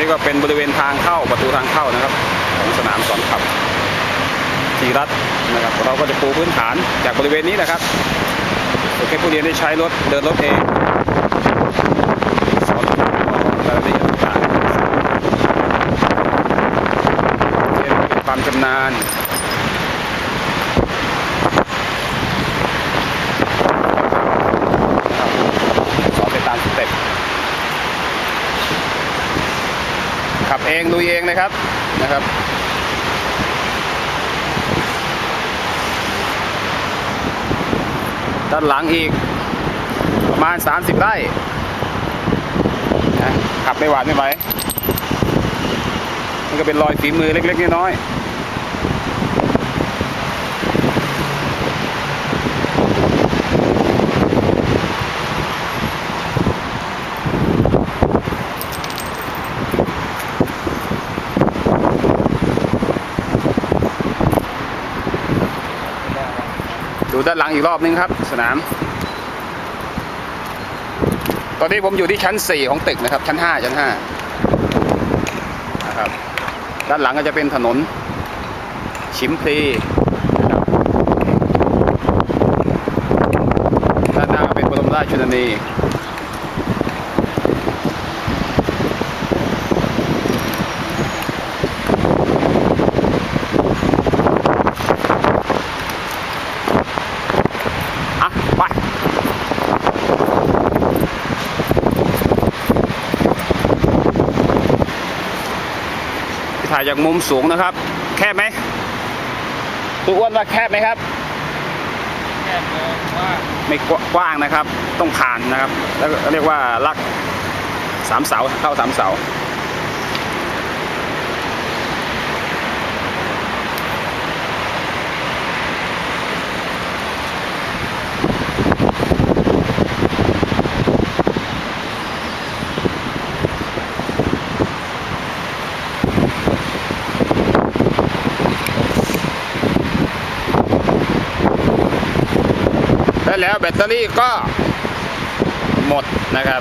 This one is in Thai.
นี้ก็เป็นบริเวณทางเข้าประตูทางเข้านะครับ ของสนามสอนขับจีรัตนะครับ เราก็จะปูพื้นฐานจากบริเวณนี้นะครับโอเคผู้เรียนได้ใช้รถเดินรถเองสอนรายละเอียดต่างๆเรียนรู้ความชำนาญ สอนไปตามสเต็ปขั บเองดูเองนะครับนะครับด้านหลังอีกประมาณ 30 ไร่นะขับไม่หวานไม่ไหวมันก็เป็นรอยฝีมือเล็กๆน้อยๆ ดูด้านหลังอีกรอบนึงครับ สนาม ตอนนี้ผมอยู่ที่ชั้น 4 ของตึกนะครับ ชั้น 5 ชั้น5นะครับด้านหลังก็จะเป็นถนน ชิมพลีด้านหน้าเป็นปรมราชชนนี ถ่ายจากมุมสูงนะครับ แคบไหมตัวอ้วนว่าแคบไหมครับ แค่มองว่าไม่กว้กว้างนะครับ ต้องผ่านนะครับ แล้วก็เรียกว่าลักสามเสาเข้าสามเสา แล้วแบตเตอรี่ก็หมดนะครับ